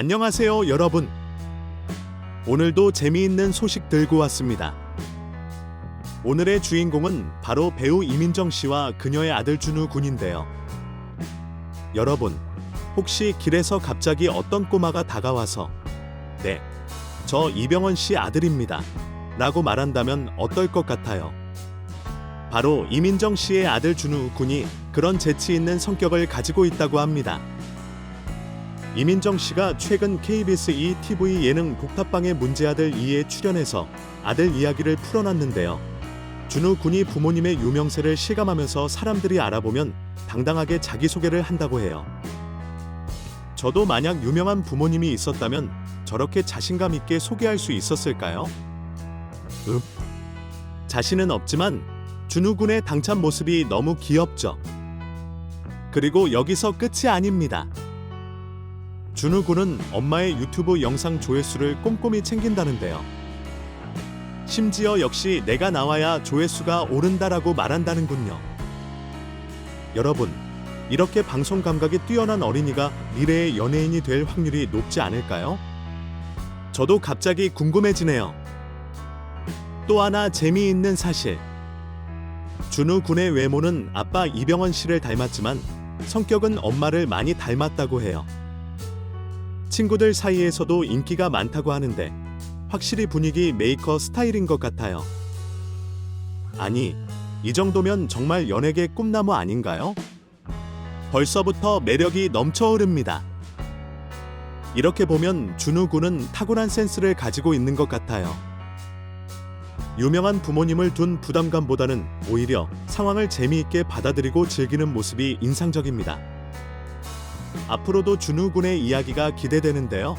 안녕하세요, 여러분. 오늘도 재미있는 소식 들고 왔습니다. 오늘의 주인공은 바로 배우 이민정 씨와 그녀의 아들 준우 군인데요. 여러분, 혹시 길에서 갑자기 어떤 꼬마가 다가와서 네, 저 이병헌 씨 아들입니다. 라고 말한다면 어떨 것 같아요? 바로 이민정 씨의 아들 준우 군이 그런 재치 있는 성격을 가지고 있다고 합니다. 이민정 씨가 최근 KBS 2 TV 예능 복탑방의 문제아들 2에 출연해서 아들 이야기를 풀어놨는데요. 준우 군이 부모님의 유명세를 실감하면서 사람들이 알아보면 당당하게 자기소개를 한다고 해요. 저도 만약 유명한 부모님이 있었다면 저렇게 자신감 있게 소개할 수 있었을까요? 음. 자신은 없지만 준우 군의 당찬 모습이 너무 귀엽죠. 그리고 여기서 끝이 아닙니다. 준우 군은 엄마의 유튜브 영상 조회수를 꼼꼼히 챙긴다는데요. 심지어 역시 내가 나와야 조회수가 오른다라고 말한다는군요. 여러분, 이렇게 방송 감각이 뛰어난 어린이가 미래의 연예인이 될 확률이 높지 않을까요? 저도 갑자기 궁금해지네요. 또 하나 재미있는 사실. 준우 군의 외모는 아빠 이병헌 씨를 닮았지만 성격은 엄마를 많이 닮았다고 해요. 친구들 사이에서도 인기가 많다고 하는데 확실히 분위기 메이커 스타일인 것 같아요. 아니, 이 정도면 정말 연예계 꿈나무 아닌가요? 벌써부터 매력이 넘쳐 흐릅니다. 이렇게 보면 준우 군은 타고난 센스를 가지고 있는 것 같아요. 유명한 부모님을 둔 부담감보다는 오히려 상황을 재미있게 받아들이고 즐기는 모습이 인상적입니다. 앞으로도 준우 군의 이야기가 기대되는데요.